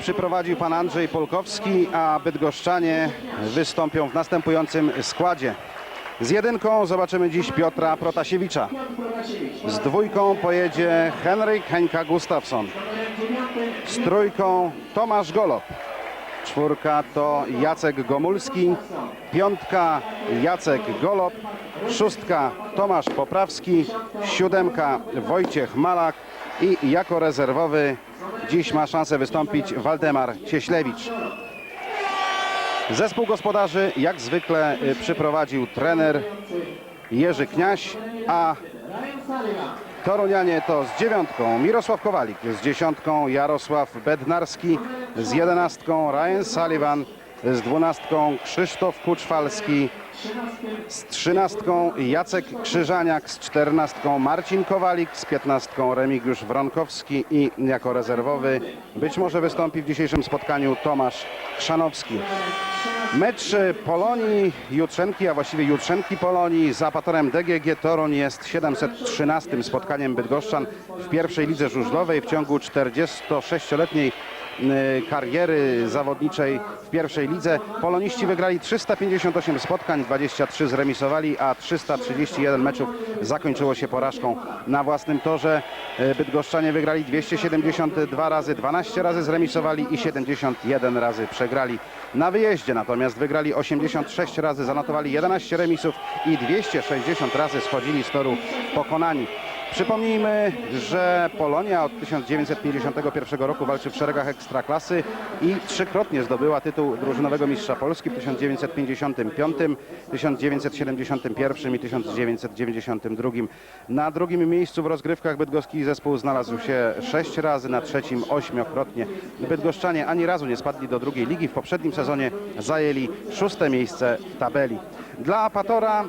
Przyprowadził pan Andrzej Polkowski, a bydgoszczanie wystąpią w następującym składzie. Z jedynką zobaczymy dziś Piotra Protasiewicza. Z dwójką pojedzie Henryk Henka Gustafsson. Z trójką Tomasz Golob. Czwórka to Jacek Gomulski. Piątka Jacek Golob. Szóstka Tomasz Poprawski. Siódemka Wojciech Malak. I jako rezerwowy dziś ma szansę wystąpić Waldemar Cieślewicz. Zespół gospodarzy jak zwykle y, przyprowadził trener Jerzy Kniaś, a Torunianie to z dziewiątką Mirosław Kowalik, z dziesiątką Jarosław Bednarski, z jedenastką Ryan Sullivan, z dwunastką Krzysztof Kuczwalski, z trzynastką Jacek Krzyżaniak, z czternastką Marcin Kowalik, z piętnastką Remigiusz Wronkowski i jako rezerwowy być może wystąpi w dzisiejszym spotkaniu Tomasz Chrzanowski. Mecz Polonii Jutrzenki, a właściwie Jutrzenki Polonii z apatorem DGG Toruń jest 713 spotkaniem bydgoszczan w pierwszej lidze żużlowej w ciągu 46-letniej y, kariery zawodniczej w pierwszej lidze. Poloniści wygrali 358 spotkań, 23 zremisowali, a 331 meczów zakończyło się porażką na własnym torze. Y, Bydgoszczanie wygrali 272 razy, 12 razy zremisowali i 71 razy przegrali na wyjeździe. Natomiast wygrali 86 razy, zanotowali 11 remisów i 260 razy schodzili z toru pokonani. Przypomnijmy, że Polonia od 1951 roku walczy w szeregach ekstraklasy i trzykrotnie zdobyła tytuł drużynowego mistrza Polski w 1955, 1971 i 1992. Na drugim miejscu w rozgrywkach bydgoski zespół znalazł się sześć razy, na trzecim ośmiokrotnie. Bydgoszczanie ani razu nie spadli do drugiej ligi. W poprzednim sezonie zajęli szóste miejsce w tabeli. Dla Apatora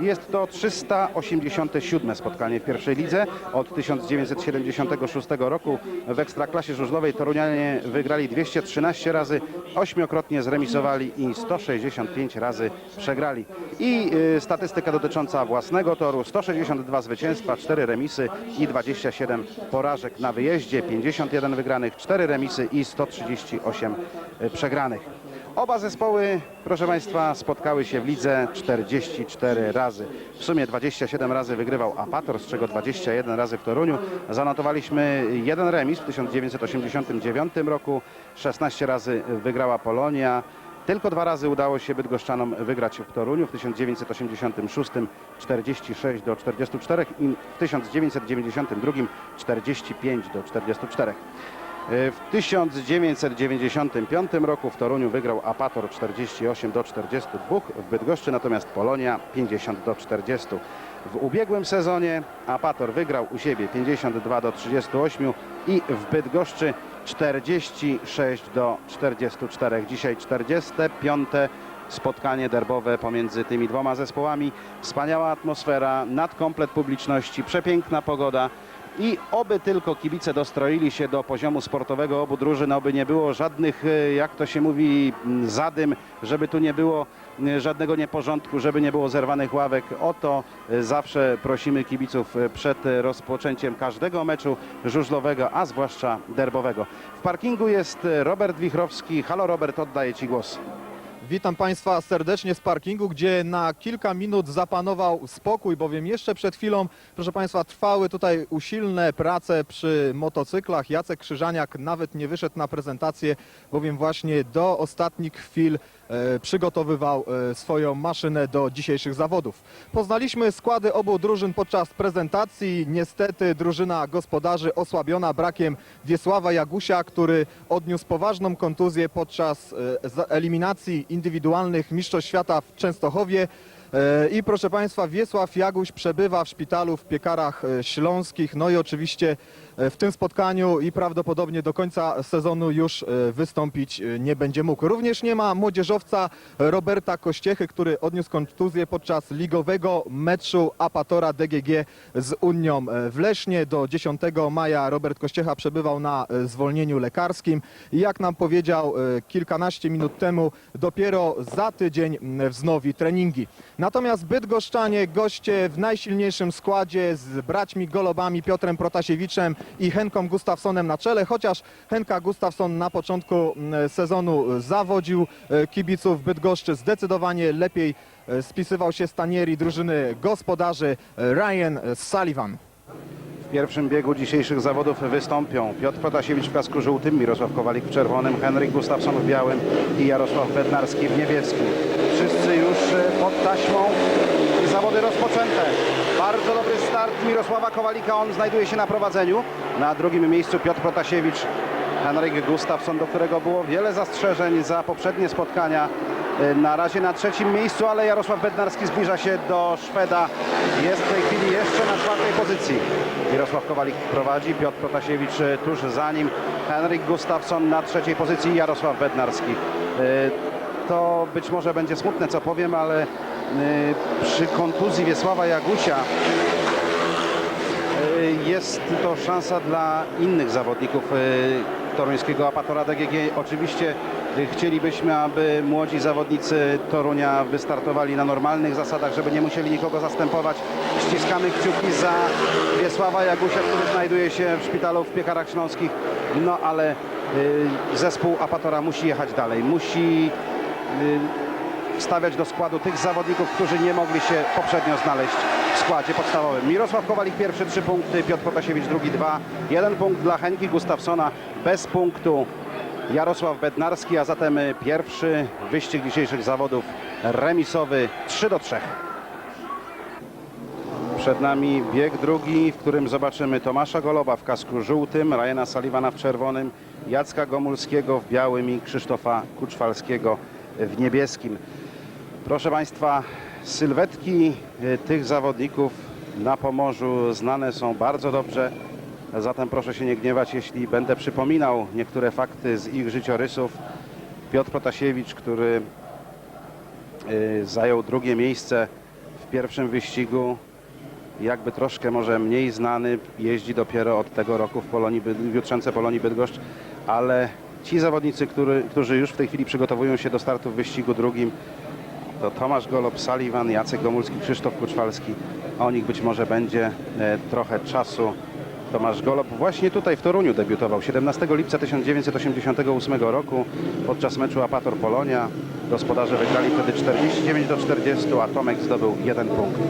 jest to 387 spotkanie w pierwszej lidze. Od 1976 roku w Ekstraklasie żużlowej Torunianie wygrali 213 razy, ośmiokrotnie zremisowali i 165 razy przegrali. I y, statystyka dotycząca własnego toru 162 zwycięstwa, 4 remisy i 27 porażek na wyjeździe, 51 wygranych, 4 remisy i 138 y, przegranych. Oba zespoły, proszę Państwa, spotkały się w lidze 44 razy. W sumie 27 razy wygrywał Apator, z czego 21 razy w Toruniu. Zanotowaliśmy jeden remis w 1989 roku, 16 razy wygrała Polonia. Tylko dwa razy udało się Bydgoszczanom wygrać w Toruniu w 1986 46 do 44 i w 1992 45 do 44. W 1995 roku w Toruniu wygrał Apator 48 do 42, w Bydgoszczy natomiast Polonia 50 do 40. W ubiegłym sezonie Apator wygrał u siebie 52 do 38 i w Bydgoszczy 46 do 44. Dzisiaj 45 spotkanie derbowe pomiędzy tymi dwoma zespołami. Wspaniała atmosfera, nadkomplet publiczności, przepiękna pogoda. I oby tylko kibice dostroili się do poziomu sportowego obu drużyn, oby nie było żadnych, e, jak to się mówi, zadym, żeby tu nie było e, żadnego nieporządku, żeby nie było zerwanych ławek. O to e, zawsze prosimy kibiców przed rozpoczęciem każdego meczu żużlowego, a zwłaszcza derbowego. W parkingu jest Robert Wichrowski. Halo Robert, oddaję Ci głos. Witam Państwa serdecznie z parkingu, gdzie na kilka minut zapanował spokój, bowiem jeszcze przed chwilą, proszę Państwa, trwały tutaj usilne prace przy motocyklach. Jacek Krzyżaniak nawet nie wyszedł na prezentację, bowiem właśnie do ostatnich chwil przygotowywał e, swoją maszynę do dzisiejszych zawodów. Poznaliśmy składy obu drużyn podczas prezentacji. Niestety drużyna gospodarzy osłabiona brakiem Wiesława Jagusia, który odniósł poważną kontuzję podczas e, eliminacji indywidualnych Mistrzostw Świata w Częstochowie. E, I proszę Państwa, Wiesław Jaguś przebywa w szpitalu w Piekarach e, Śląskich. No i oczywiście e, w tym spotkaniu i prawdopodobnie do końca sezonu już e, wystąpić e, nie będzie mógł. Również nie ma młodzieżowca Roberta Kościechy, który odniósł kontuzję podczas ligowego meczu Apatora DGG z Unią e, w Lesznie. Do 10 maja Robert Kościecha przebywał na zwolnieniu lekarskim jak nam powiedział kilkanaście minut temu, dopiero za tydzień wznowi treningi. Natomiast Bydgoszczanie goście w najsilniejszym składzie z braćmi Golobami Piotrem Protasiewiczem i Henką Gustafsonem na czele, chociaż Henka Gustafson na początku mm, sezonu zawodził e, kibiców Bydgoszczy zdecydowanie lepiej e, spisywał się stanieri drużyny gospodarzy e, Ryan Sullivan. W pierwszym biegu dzisiejszych zawodów wystąpią Piotr Protasiewicz w kasku żółtym, Mirosław Kowalik w czerwonym, Henryk Gustafsson w białym i Jarosław Bednarski w niebieskim. Wszyscy już pod taśmą i zawody rozpoczęte. Bardzo dobry start Mirosława Kowalika, on znajduje się na prowadzeniu. Na drugim miejscu Piotr Protasiewicz, Henryk Gustafsson, do którego było wiele zastrzeżeń za poprzednie spotkania. E, Na razie na trzecim miejscu, ale Jarosław Bednarski zbliża się do Szweda. Jest w tej chwili jeszcze na czwartej pozycji. Mirosław Kowalik prowadzi, Piotr Protasiewicz e, tuż za nim, Henryk Gustafsson na trzeciej pozycji Jarosław Bednarski. E, To być może będzie smutne, co powiem, ale przy kontuzji Wiesława Jagusia E, Jest to szansa dla innych zawodników e, toruńskiego apatora DGG. Oczywiście chcielibyśmy, aby młodzi zawodnicy Torunia wystartowali na normalnych zasadach, żeby nie musieli nikogo zastępować. Ściskamy kciuki za Wiesława Jagusia, który znajduje się w szpitalu w Piekarach Śląskich. No ale zespół apatora musi jechać dalej. Musi wstawiać do składu tych zawodników, którzy nie mogli się poprzednio znaleźć w składzie podstawowym. Mirosław Kowalik pierwszy trzy punkty, Piotr Protasiewicz drugi dwa, jeden punkt dla Henki Gustafsona, bez punktu Jarosław Bednarski, a zatem pierwszy wyścig dzisiejszych zawodów remisowy 3 do 3. Przed nami bieg drugi, w którym zobaczymy Tomasza Goloba w kasku żółtym, Ryana Sullivana w czerwonym, Jacka Gomulskiego w białym i Krzysztofa Kuczwalskiego w niebieskim. Proszę Państwa, sylwetki e, tych zawodników na Pomorzu znane są bardzo dobrze. Zatem proszę się nie gniewać, jeśli będę przypominał niektóre fakty z ich życiorysów. Piotr Protasiewicz, który e, zajął drugie miejsce w pierwszym wyścigu, jakby troszkę może mniej znany, jeździ dopiero od tego roku w, Polonii, w Jutrzence Polonii Bydgoszcz, ale ci zawodnicy, który, którzy już w tej chwili przygotowują się do startu w wyścigu drugim, to Tomasz Golob, Sullivan, Jacek Gomulski, Krzysztof Kuczwalski. O nich być może będzie e, trochę czasu. Tomasz Golob właśnie tutaj w Toruniu debiutował 17 lipca 1988 roku podczas meczu Apator Polonia. Gospodarze wygrali wtedy 49 do 40, a Tomek zdobył jeden punkt.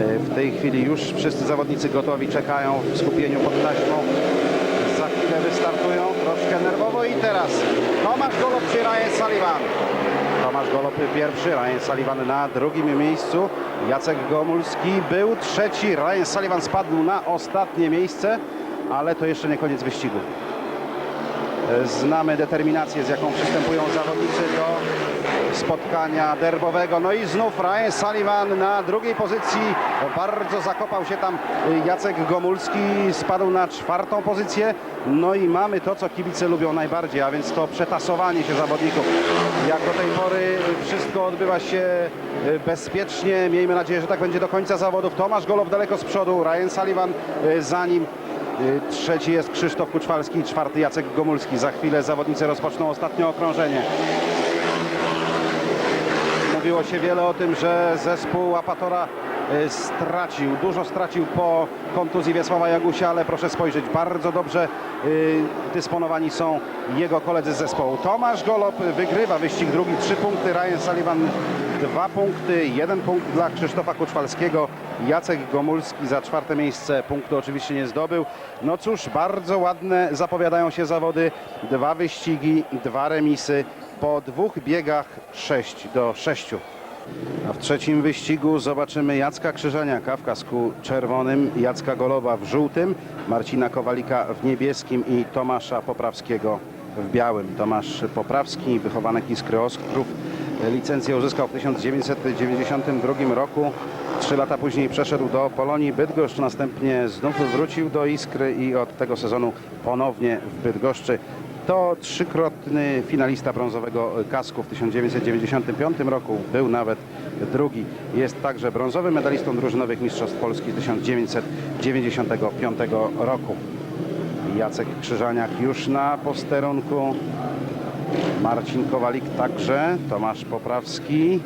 E, W tej chwili już wszyscy zawodnicy gotowi, czekają w skupieniu pod taśmą. Za chwilę wystartują, troszkę nerwowo i teraz Tomasz Golob Ryan Sullivan. Tomasz Golob pierwszy, Ryan Sullivan na drugim miejscu. Jacek Gomulski był trzeci, Ryan Sullivan spadł na ostatnie miejsce, ale to jeszcze nie koniec wyścigu. Znamy determinację, z jaką przystępują zawodnicy do spotkania derbowego. No i znów Ryan Sullivan na drugiej pozycji. Bardzo zakopał się tam y, Jacek Gomulski, spadł na czwartą pozycję. No i mamy to, co kibice lubią najbardziej, a więc to przetasowanie się zawodników. Jak do tej pory wszystko odbywa się y, bezpiecznie. Miejmy nadzieję, że tak będzie do końca zawodów. Tomasz Golow daleko z przodu, Ryan Sullivan y, za nim. Y, Trzeci jest Krzysztof Kuczwalski, czwarty Jacek Gomulski. Za chwilę zawodnicy rozpoczną ostatnie okrążenie. Mówiło się wiele o tym, że zespół Apatora y, stracił, dużo stracił po kontuzji Wiesława Jagusia, ale proszę spojrzeć, bardzo dobrze y, dysponowani są jego koledzy z zespołu. Tomasz Golob wygrywa wyścig drugi, trzy punkty, Ryan Sullivan dwa punkty, jeden punkt dla Krzysztofa Kuczwalskiego, Jacek Gomulski za czwarte miejsce punktu oczywiście nie zdobył. No cóż, bardzo ładne zapowiadają się zawody, dwa wyścigi, dwa remisy, po dwóch biegach 6 do 6. A w trzecim wyścigu zobaczymy Jacka Krzyżaniaka w kasku czerwonym, Jacka Goloba w żółtym, Marcina Kowalika w niebieskim i Tomasza Poprawskiego w białym. Tomasz Poprawski, wychowanek Iskry Oskrów, licencję uzyskał w 1992 roku. Trzy lata później przeszedł do Polonii Bydgoszcz, następnie znów wrócił do Iskry i od tego sezonu ponownie w Bydgoszczy. To trzykrotny finalista brązowego kasku w 1995 roku, był nawet drugi. Jest także brązowym medalistą drużynowych Mistrzostw Polski z 1995 roku. Jacek Krzyżaniak już na posterunku. Marcin Kowalik także, Tomasz Poprawski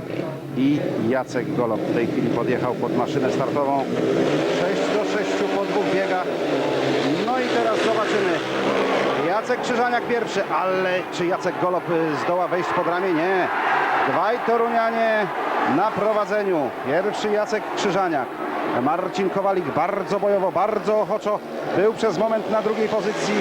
i Jacek Golob. W tej chwili podjechał pod maszynę startową. 6 do 6 po dwóch biegach. No i teraz zobaczymy. Jacek Krzyżaniak pierwszy, ale czy Jacek Golob y, zdoła wejść pod ramię? Nie. Dwaj Torunianie na prowadzeniu. Pierwszy Jacek Krzyżaniak. Marcin Kowalik bardzo bojowo, bardzo ochoczo był przez moment na drugiej pozycji,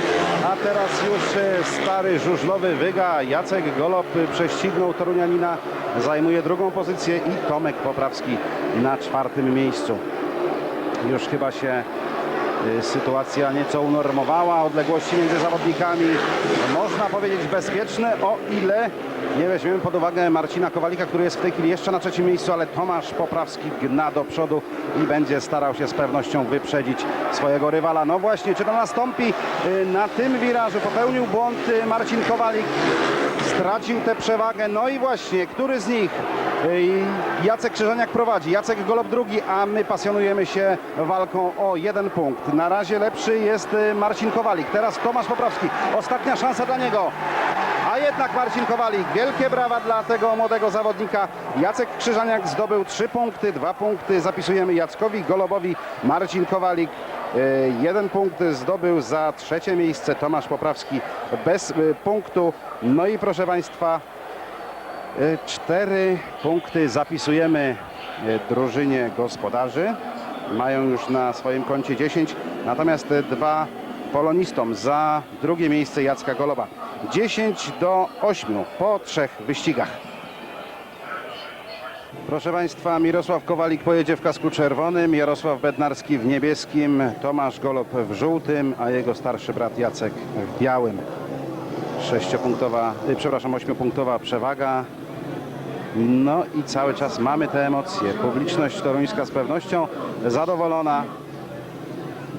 a teraz już y, stary żużlowy wyga. Jacek Golob y, prześcignął Torunianina, zajmuje drugą pozycję i Tomek Poprawski na czwartym miejscu. Już chyba się sytuacja nieco unormowała, odległości między zawodnikami można powiedzieć bezpieczne, o ile nie weźmiemy pod uwagę Marcina Kowalika, który jest w tej chwili jeszcze na trzecim miejscu, ale Tomasz Poprawski gna do przodu i będzie starał się z pewnością wyprzedzić swojego rywala. No właśnie, czy to nastąpi y, na tym wirażu? Popełnił błąd y, Marcin Kowalik, stracił tę przewagę, no i właśnie, który z nich y, Jacek Krzyżaniak prowadzi, Jacek Golob drugi, a my pasjonujemy się walką o jeden punkt. Na razie lepszy jest y, Marcin Kowalik, teraz Tomasz Poprawski, ostatnia szansa dla niego. A jednak Marcin Kowalik, wielkie brawa dla tego młodego zawodnika. Jacek Krzyżaniak zdobył trzy punkty, dwa punkty zapisujemy Jackowi Golobowi. Marcin Kowalik y, jeden punkt zdobył za trzecie miejsce. Tomasz Poprawski bez y, punktu. No i proszę Państwa, cztery punkty zapisujemy y, drużynie gospodarzy. Mają już na swoim koncie 10, natomiast y, dwa polonistom za drugie miejsce Jacka Goloba. 10 do 8 po trzech wyścigach. Proszę Państwa, Mirosław Kowalik pojedzie w kasku czerwonym, Jarosław Bednarski w niebieskim, Tomasz Golob w żółtym, a jego starszy brat Jacek w białym. Sześciopunktowa, przepraszam, ośmiopunktowa przewaga. No i cały czas mamy te emocje. Publiczność toruńska z pewnością zadowolona.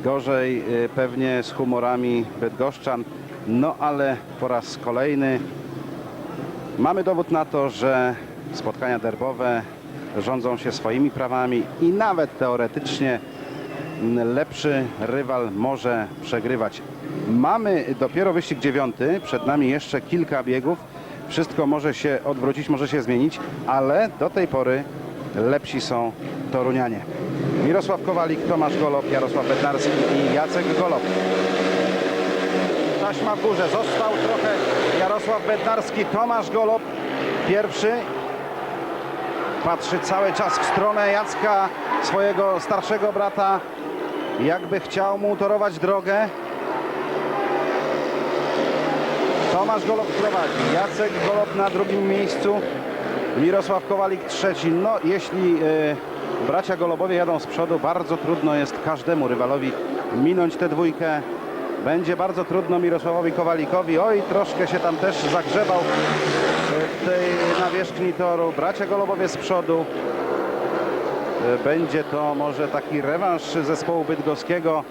Gorzej y, pewnie z humorami bydgoszczan. No ale po raz kolejny mamy dowód na to, że spotkania derbowe rządzą się swoimi prawami i nawet teoretycznie lepszy rywal może przegrywać. Mamy dopiero wyścig dziewiąty, przed nami jeszcze kilka biegów. Wszystko może się odwrócić, może się zmienić, ale do tej pory lepsi są Torunianie. Mirosław Kowalik, Tomasz Golob, Jarosław Bednarski i Jacek Golob. Taśma w górze, został trochę Jarosław Bednarski, Tomasz Golob pierwszy. Patrzy cały czas w stronę Jacka, swojego starszego brata, jakby chciał mu torować drogę. Tomasz Golob prowadzi, Jacek Golob na drugim miejscu, Mirosław Kowalik trzeci. No jeśli e, bracia Golobowie jadą z przodu, bardzo trudno jest każdemu rywalowi minąć tę dwójkę. Będzie bardzo trudno Mirosławowi Kowalikowi. Oj, troszkę się tam też zagrzebał w tej nawierzchni toru. Bracia Golobowie z przodu. E, Będzie to może taki rewanż zespołu bydgoskiego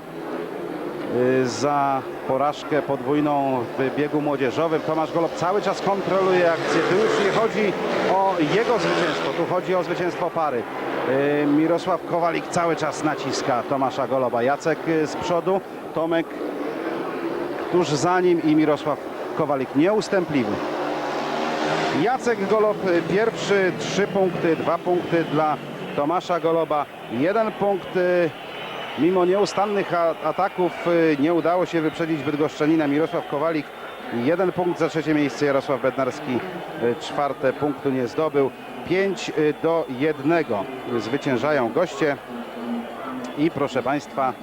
za porażkę podwójną w biegu młodzieżowym. Tomasz Golob cały czas kontroluje akcję. Tu już nie chodzi o jego zwycięstwo, tu chodzi o zwycięstwo pary. Y, Mirosław Kowalik cały czas naciska Tomasza Goloba. Jacek y, z przodu, Tomek tuż za nim i Mirosław Kowalik nieustępliwy. Jacek Golob y, pierwszy, trzy punkty, dwa punkty dla Tomasza Goloba, jeden punkt. Y, Mimo nieustannych ataków y, nie udało się wyprzedzić Bydgoszczanina Mirosław Kowalik. Jeden punkt za trzecie miejsce Jarosław Bednarski, y, czwarte punktu nie zdobył. 5 do 1 zwyciężają goście. I proszę Państwa,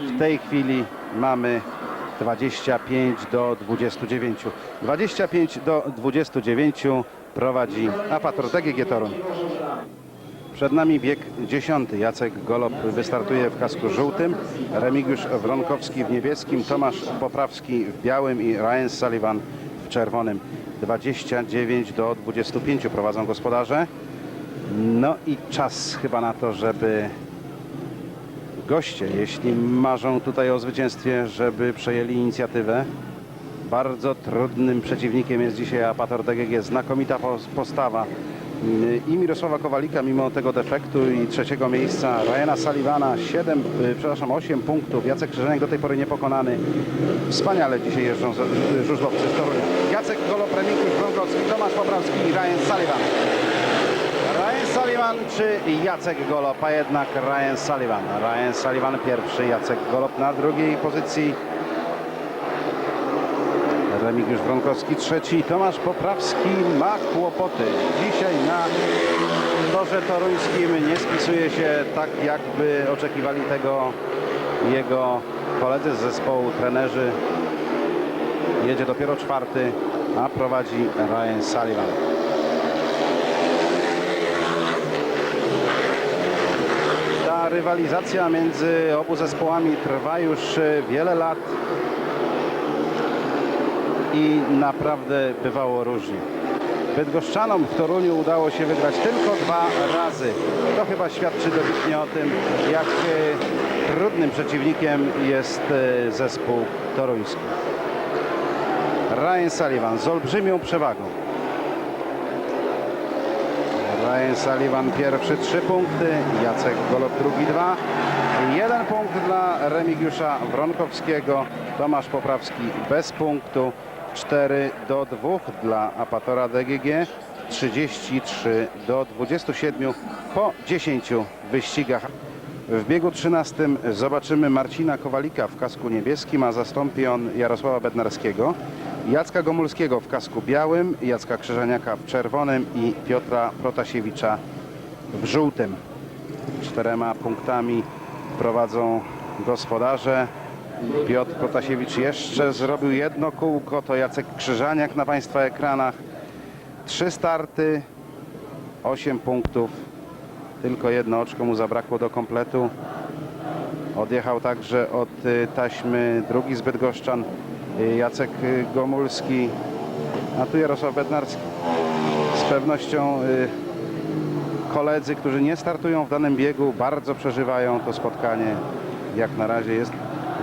w tej chwili mamy 25 do 29. 25 do 29 prowadzi Apator TGG Toruń. Przed nami bieg dziesiąty. Jacek Golob wystartuje w kasku żółtym, Remigiusz Wronkowski w niebieskim, Tomasz Poprawski w białym i Ryan Sullivan w czerwonym. 29 do 25 prowadzą gospodarze. No i czas chyba na to, żeby goście, jeśli marzą tutaj o zwycięstwie, żeby przejęli inicjatywę. Bardzo trudnym przeciwnikiem jest dzisiaj Apator DGG. Znakomita pos- postawa i Mirosława Kowalika mimo tego defektu i trzeciego miejsca. Ryana Sullivana 7, y, przepraszam 8 punktów. Jacek Krzyżaniak do tej pory niepokonany. Wspaniale dzisiaj jeżdżą żużlowcy z Torunia. Jacek Jacek Golop, Remigiusz Brąkowski, Tomasz Poprawski i Ryan Sullivan. Ryan Sullivan czy Jacek Golop, a jednak Ryan Sullivan. Ryan Sullivan pierwszy, Jacek Golop na drugiej pozycji. Remigiusz Brąkowski trzeci, Tomasz Poprawski ma kłopoty. Dzisiaj na torze toruńskim nie spisuje się tak, jakby oczekiwali tego jego koledzy z zespołu, trenerzy. Jedzie dopiero czwarty, a prowadzi Ryan Sullivan. Ta rywalizacja między obu zespołami trwa już wiele lat i naprawdę bywało różnie. Bydgoszczanom w Toruniu udało się wygrać tylko dwa razy. To chyba świadczy dobitnie o tym, jak e, trudnym przeciwnikiem jest e, zespół toruński. Ryan Sullivan z olbrzymią przewagą. Ryan Sullivan pierwszy trzy punkty, Jacek Golop drugi dwa. Jeden punkt dla Remigiusza Wronkowskiego, Tomasz Poprawski bez punktu. 4 do 2 dla Apatora DGG, 33 do 27 po 10 wyścigach. W biegu 13 zobaczymy Marcina Kowalika w kasku niebieskim, a zastąpi on Jarosława Bednarskiego, Jacka Gomulskiego w kasku białym, Jacka Krzyżaniaka w czerwonym i Piotra Protasiewicza w żółtym. Czterema punktami prowadzą gospodarze. Piotr Protasiewicz jeszcze zrobił jedno kółko, to Jacek Krzyżaniak na Państwa ekranach. Trzy starty, osiem punktów, tylko jedno oczko mu zabrakło do kompletu. Odjechał także od y, taśmy drugi z Bydgoszczan y, Jacek y, Gomulski, a tu Jarosław Bednarski. Z pewnością koledzy, którzy nie startują w danym biegu, bardzo przeżywają to spotkanie. Jak na razie jest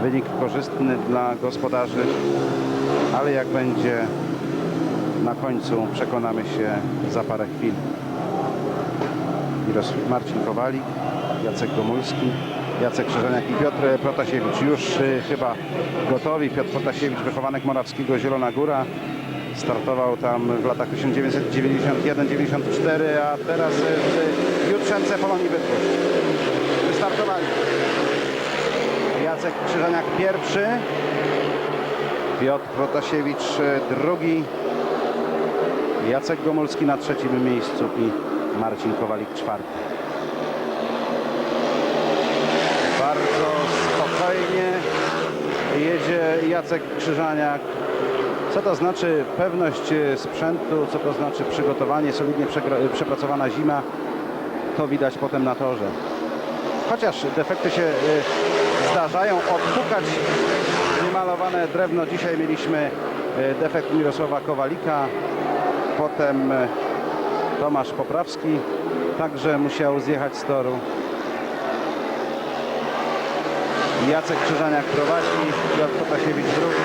wynik korzystny dla gospodarzy, ale jak będzie na końcu przekonamy się za parę chwil. Mirosław Marcin Kowalik, Jacek Gomulski, Jacek Krzyżaniak i Piotr Protasiewicz już y, chyba gotowi. Piotr Protasiewicz, wychowanek Morawskiego, Zielona Góra. Startował tam w latach 1991-94, a teraz w Jutrzence Polonii Bydgoszcz. Wystartowali. Jacek Krzyżaniak pierwszy, Piotr Protasiewicz y, drugi, Jacek Gomulski na trzecim miejscu i Marcin Kowalik czwarty. Bardzo spokojnie jedzie Jacek Krzyżaniak. Co to znaczy pewność e, sprzętu, co to znaczy przygotowanie, solidnie przegra- przepracowana zima, to widać potem na torze. Chociaż defekty się e, zdarzają, odpukać niemalowane drewno. Dzisiaj mieliśmy e, defekt Mirosława Kowalika, potem e, Tomasz Poprawski także musiał zjechać z toru. Jacek Krzyżaniak prowadzi, Piotr Potasiewicz drugi,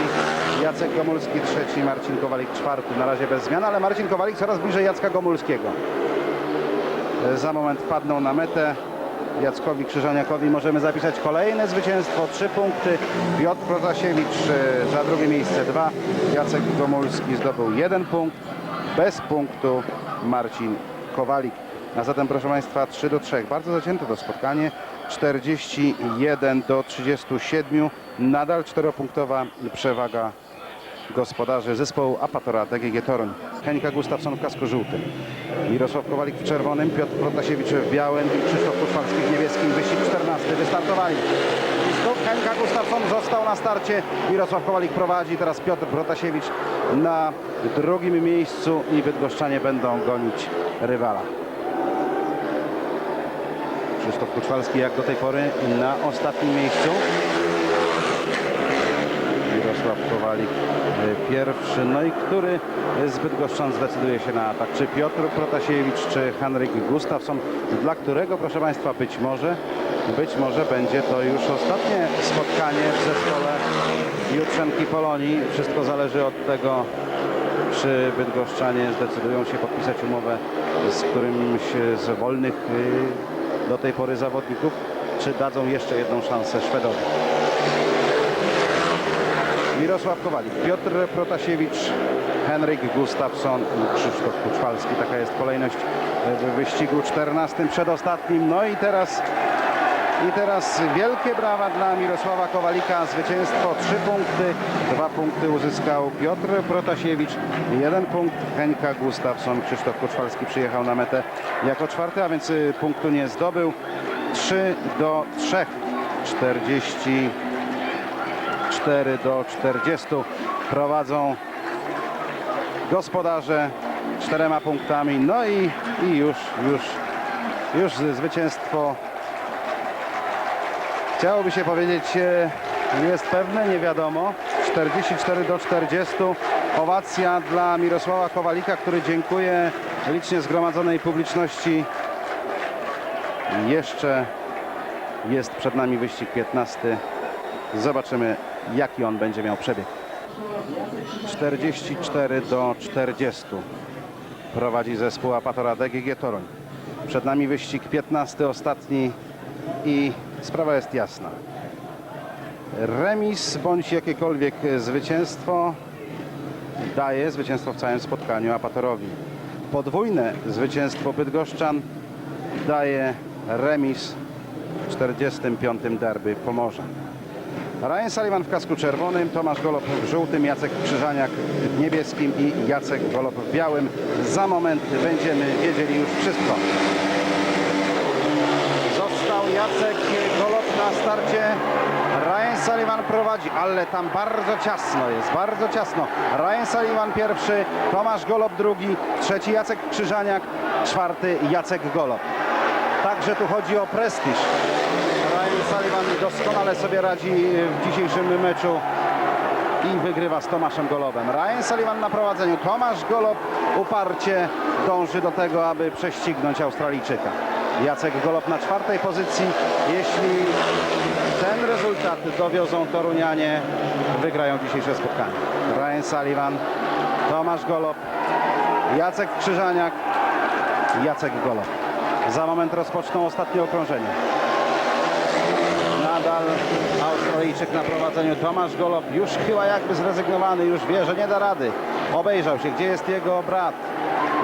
Jacek Gomulski trzeci, Marcin Kowalik czwarty. Na razie bez zmian, ale Marcin Kowalik coraz bliżej Jacka Gomulskiego. E, Za moment wpadną na metę. Jackowi Krzyżaniakowi możemy zapisać kolejne zwycięstwo. Trzy punkty. Piotr Protasiewicz e, za drugie miejsce dwa. Jacek Gomulski zdobył jeden punkt. Bez punktu Marcin Kowalik. A zatem proszę Państwa 3 do 3. Bardzo zacięte to spotkanie. 41 do 37. Nadal czteropunktowa przewaga gospodarzy zespołu Apatora DGG Toruń. Henka Gustafsson w kasku żółtym. Mirosław Kowalik w czerwonym, Piotr Protasiewicz w białym i Krzysztof Kuszwalski w niebieskim. Wyścig 14. Wystartowali. Henka Gustafsson został na starcie. Mirosław Kowalik prowadzi. Teraz Piotr Protasiewicz na drugim miejscu i Bydgoszczanie będą gonić rywala. Krzysztof Kuczwalski jak do tej pory na ostatnim miejscu. Mirosław Kowalik y, pierwszy. No i który z Bydgoszczan zdecyduje się na atak? Czy Piotr Protasiewicz, czy Henryk Gustafsson? Dla którego, proszę Państwa, być może, być może będzie to już ostatnie spotkanie w zespole Jutrzenki Polonii. Wszystko zależy od tego, czy Bydgoszczanie zdecydują się podpisać umowę z którymś z wolnych do tej pory zawodników, czy dadzą jeszcze jedną szansę Szwedowi. Mirosław Kowalik, Piotr Protasiewicz, Henryk Gustafsson i Krzysztof Kuczwalski. Taka jest kolejność w wyścigu 14 przedostatnim. No i teraz i teraz wielkie brawa dla Mirosława Kowalika. Zwycięstwo 3 punkty. Dwa punkty uzyskał Piotr Protasiewicz. Jeden punkt Henka Gustafsson. Krzysztof Kuczwalski przyjechał na metę jako czwarty, a więc y, punktu nie zdobył. 3 do 3. 44 do 40 prowadzą gospodarze czterema punktami. No i, i już, już, już zwycięstwo Chciałoby się powiedzieć, e, jest pewne, nie wiadomo. 44 do 40. Owacja dla Mirosława Kowalika, który dziękuję licznie zgromadzonej publiczności. Jeszcze jest przed nami wyścig 15. Zobaczymy, jaki on będzie miał przebieg. 44 do 40. Prowadzi zespół Apatora DGG Toruń. Przed nami wyścig 15, ostatni i sprawa jest jasna. Remis bądź jakiekolwiek zwycięstwo daje zwycięstwo w całym spotkaniu Apatorowi. Podwójne zwycięstwo Bydgoszczan daje remis w 45. derby Pomorza. Ryan Sullivan w kasku czerwonym, Tomasz Golob w żółtym, Jacek Krzyżaniak w niebieskim i Jacek Golob w białym. Za moment będziemy wiedzieli już wszystko. Został Jacek Golob na starcie. Ryan Sullivan prowadzi, ale tam bardzo ciasno jest, bardzo ciasno. Ryan Sullivan pierwszy, Tomasz Golob drugi, trzeci Jacek Krzyżaniak, czwarty Jacek Golob. Także tu chodzi o prestiż. Doskonale sobie radzi w dzisiejszym meczu i wygrywa z Tomaszem Golobem. Ryan Sullivan na prowadzeniu. Tomasz Golob uparcie dąży do tego, aby prześcignąć Australijczyka. Jacek Golob na czwartej pozycji. Jeśli ten rezultat dowiozą Torunianie, wygrają dzisiejsze spotkanie. Ryan Sullivan, Tomasz Golob, Jacek Krzyżaniak, Jacek Golob. Za moment rozpoczną ostatnie okrążenie. Australijczyk na prowadzeniu. Tomasz Golob już chyba jakby zrezygnowany, już wie, że nie da rady. Obejrzał się, gdzie jest jego brat.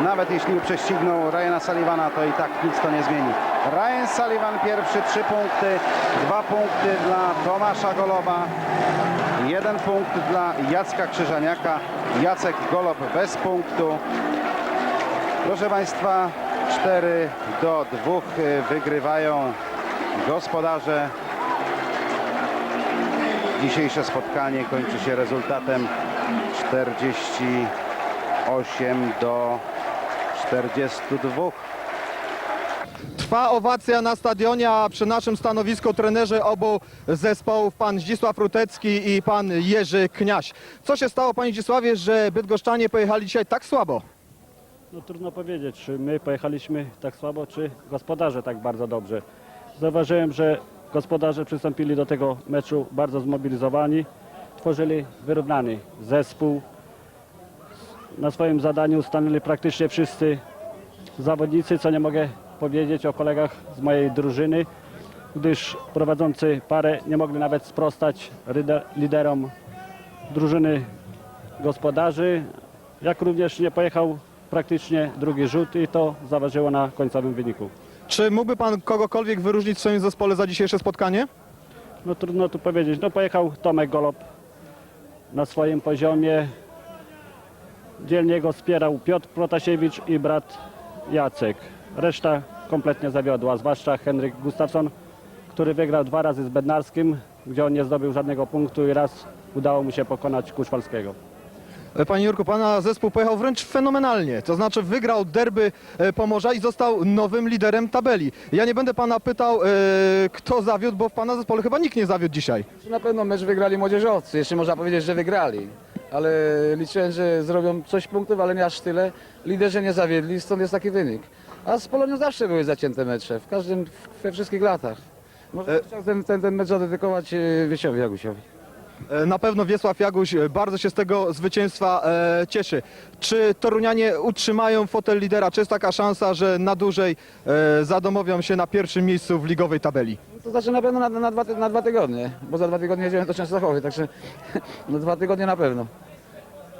Nawet jeśli prześcignął Ryana Sullivana, to i tak nic to nie zmieni. Ryan Sullivan pierwszy, trzy punkty, dwa punkty dla Tomasza Goloba, jeden punkt dla Jacka Krzyżaniaka, Jacek Golob bez punktu. Proszę Państwa, 4 do 2 wygrywają gospodarze. Dzisiejsze spotkanie kończy się rezultatem 48 do 42. Trwa owacja na stadionie, a przy naszym stanowisku trenerzy obu zespołów, pan Zdzisław Rutecki i pan Jerzy Kniaś. Co się stało, panie Zdzisławie, że Bydgoszczanie pojechali dzisiaj tak słabo? No trudno powiedzieć, czy my pojechaliśmy tak słabo, czy gospodarze tak bardzo dobrze. Zauważyłem, że gospodarze przystąpili do tego meczu bardzo zmobilizowani, tworzyli wyrównany zespół. Na swoim zadaniu stanęli praktycznie wszyscy zawodnicy, co nie mogę powiedzieć o kolegach z mojej drużyny, gdyż prowadzący parę nie mogli nawet sprostać liderom drużyny gospodarzy, jak również nie pojechał praktycznie drugi rzut i to zaważyło na końcowym wyniku. Czy mógłby pan kogokolwiek wyróżnić w swoim zespole za dzisiejsze spotkanie? No trudno tu powiedzieć. No pojechał Tomek Golob na swoim poziomie. Dzielnie go wspierał Piotr Protasiewicz i brat Jacek. Reszta kompletnie zawiodła, zwłaszcza Henryk Gustafsson, który wygrał dwa razy z Bednarskim, gdzie on nie zdobył żadnego punktu i raz udało mu się pokonać Kuszwalskiego. Panie Jurku, pana zespół pojechał wręcz fenomenalnie. To znaczy wygrał derby e, Pomorza i został nowym liderem tabeli. Ja nie będę pana pytał, e, kto zawiódł, bo w pana zespole chyba nikt nie zawiódł dzisiaj. Na pewno mecz wygrali młodzieżowcy, jeszcze można powiedzieć, że wygrali. Ale liczyłem, że zrobią coś punktów, ale nie aż tyle. Liderzy nie zawiedli, stąd jest taki wynik. A z Polonią zawsze były zacięte mecze, w każdym, we wszystkich latach. Może chciał ten, ten, ten mecz zadedykować e, Wiesiowi Jagusiowi. E, Na pewno Wiesław Jaguś e, bardzo się z tego zwycięstwa e, cieszy. Czy Torunianie utrzymają fotel lidera? Czy jest taka szansa, że na dłużej zadomowią się na pierwszym miejscu w ligowej tabeli? To znaczy na pewno na, na, dwa, na dwa tygodnie, bo za dwa tygodnie jedziemy do Częstochowy, także no dwa tygodnie na pewno.